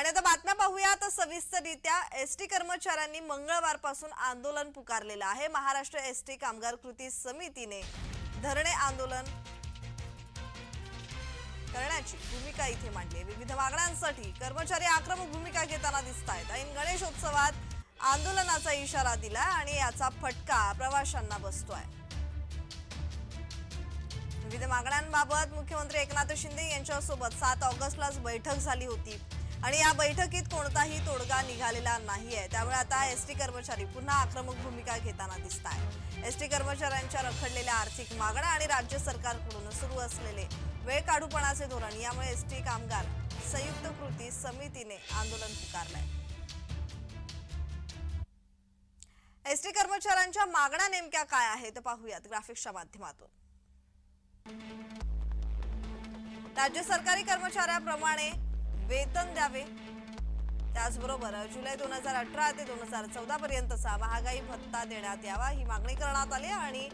आणि आता बातम्या पाहूया. तर सविस्तररित्या एस टी कर्मचाऱ्यांनी मंगळवारपासून आंदोलन पुकारलेलं आहे. महाराष्ट्र एस टी कामगार कृती समितीने धरणे आंदोलन करण्याची भूमिका इथे मांडली. विविध मागण्यांसाठी कर्मचारी आक्रमक भूमिका घेताना दिसत आहेत ऐन गणेशोत्सवात आंदोलनाचा इशारा दिला आणि याचा फटका प्रवाशांना बसतोय. विविध मागण्यांबाबत मुख्यमंत्री एकनाथ शिंदे यांच्यासोबत सात ऑगस्टलाच बैठक झाली होती. आणि या बैठकीत कोणताही तोडगा निघालेला नाहीये. त्यामुळे आता एस टी कर्मचारी पुन्हा आक्रमक भूमिका घेताना दिसत आहे एस टी कर्मचाऱ्यांच्या रखडलेल्या आर्थिक मागण्या आणि राज्य सरकारकडून सुरू असलेले वेळ काढूपणाचे धोरण यामुळे एस टी कामगार संयुक्त कृती समितीने आंदोलन पुकारलंय. एस टी कर्मचाऱ्यांच्या मागण्या नेमक्या काय आहेत पाहूयात ग्राफिक्सच्या माध्यमातून. राज्य सरकारी कर्मचाऱ्याप्रमाणे वेतन द्यावे. त्याचबरोबर जुलै दोन हजार अठरा ते दोन हजार चौदा पर्यंतचा महागाई भत्ता देण्यात यावा ही मागणी करण्यात आली आणि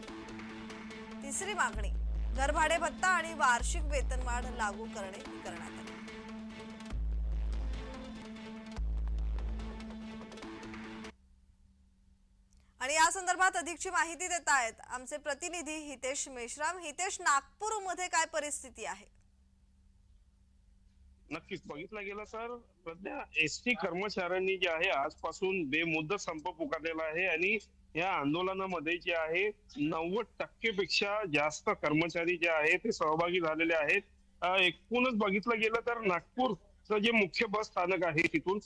तिसरी मागणी घरभाडे भत्ता आणि वार्षिक वेतनवाढ लागू करणे करण्यात आली. आणि या संदर्भात अधिकची माहिती देत आहेत आमचे प्रतिनिधी हितेश मेश्राम. हितेश नागपूरमध्ये काय परिस्थिती आहे? नक्कीच. बघितलं गेलं तर सध्या एस टी कर्मचाऱ्यांनी जे आहे आजपासून बेमुदत संप पुकारलेला आहे आणि या आंदोलनामध्ये जे आहे नव्वद टक्केपेक्षा जास्त कर्मचारी जे आहे ते सहभागी झालेले आहेत. एकूणच बघितलं गेलं तर नागपूरचं जे मुख्य बस स्थानक आहे तिथून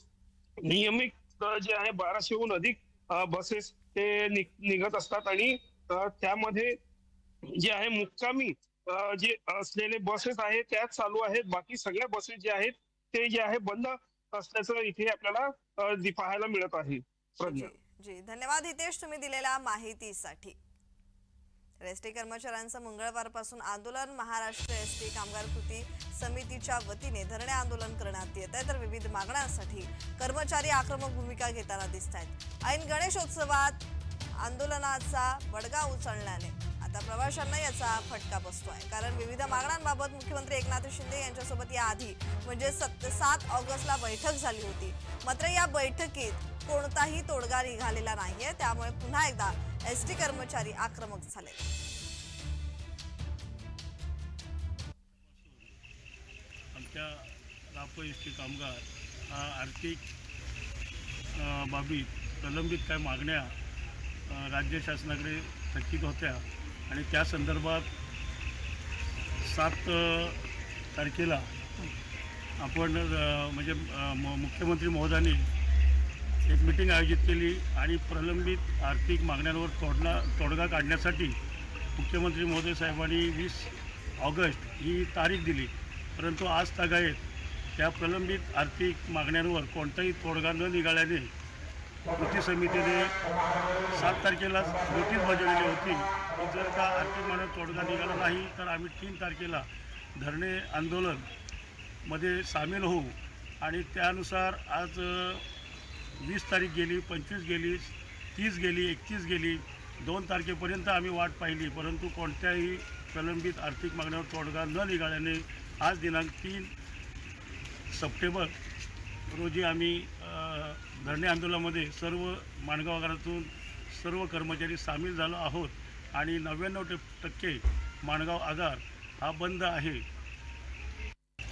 नियमित जे आहे बाराशेहून अधिक बसेस ते निघत असतात आणि त्यामध्ये जे आहे मुक्कामी जे असलेले बसेस आहेत त्याच चालू आहेत. बाकी सगळ्या बसेस जे आहेत ते जे आहे बंद असल्याचं इथे आपल्याला पाहायला मिळत आहे. प्रज्ञा. जी जी. धन्यवाद हितेश तुम्ही दिलेल्या माहितीसाठी. एस टी कर्मचाऱ्यांचं मंगळवारपासून आंदोलन महाराष्ट्र एस टी कामगार कृती समितीच्या वतीने धरणे आंदोलन करण्यात येत आहे. तर विविध मागण्यांसाठी कर्मचारी आक्रमक भूमिका घेताना दिसत आहेत ऐन गणेशोत्सवात आंदोलनाचा बडगा उचलण्याने आता प्रवाशांना याचा फटका बसतो आहे कारण विविध मागण्यांबाबत मुख्यमंत्री एकनाथ शिंदे यांच्यासोबत याआधी म्हणजे सत सात ऑगस्टला बैठक झाली होती. मात्र या बैठकीत कोणताही तोडगा निघालेला नाहीये. त्यामुळे पुन्हा एकदा एस टी कर्मचारी आक्रमक झाले. आमच्या रापो एस टी कामगार हा आर्थिक बाबी बाबीत प्रलंबित काय मागण्या राज्य शासनाकडे थकीत होत्या. आणि त्या संदर्भात सात तारखेला आपण म्हणजे म- मुख्यमंत्री महोदयांनी एक मिटिंग आयोजित केली आणि प्रलंबित आर्थिक मागण्यांवर तोडणा तोडगा काढण्यासाठी मुख्यमंत्री महोदय साहेबांनी वीस ऑगस्ट ही तारीख दिली. परंतु आज तागायत त्या प्रलंबित आर्थिक मागण्यांवर कोणताही तोडगा न निघाल्याने कृती समितीने सात तारखेला नोटीस बजावलेली होती की जर का आर्थिक मागण्या तोडगा निघाला नाही तर आम्ही तीन तारखेला धरणे आंदोलनमध्ये सामील होऊ. आणि त्यानुसार आज वीस तारीख गेली पंचवीस गेली तीस गेली एकतीस गेली दोन तारखेपर्यंत आम्ही वाट पाहिली. परंतु कोणत्याही प्रलंबित आर्थिक मागण्यावर तोडगा न निघाल्याने आज दिनांक तीन सप्टेंबर रोजी आम्ही धरणे आंदोलनामध्ये सर्व माणगाव आगारातून सर्व कर्मचारी सामील झालो आहोत आणि नव्याण्णव टक्के माणगाव आगार हा बंद आहे.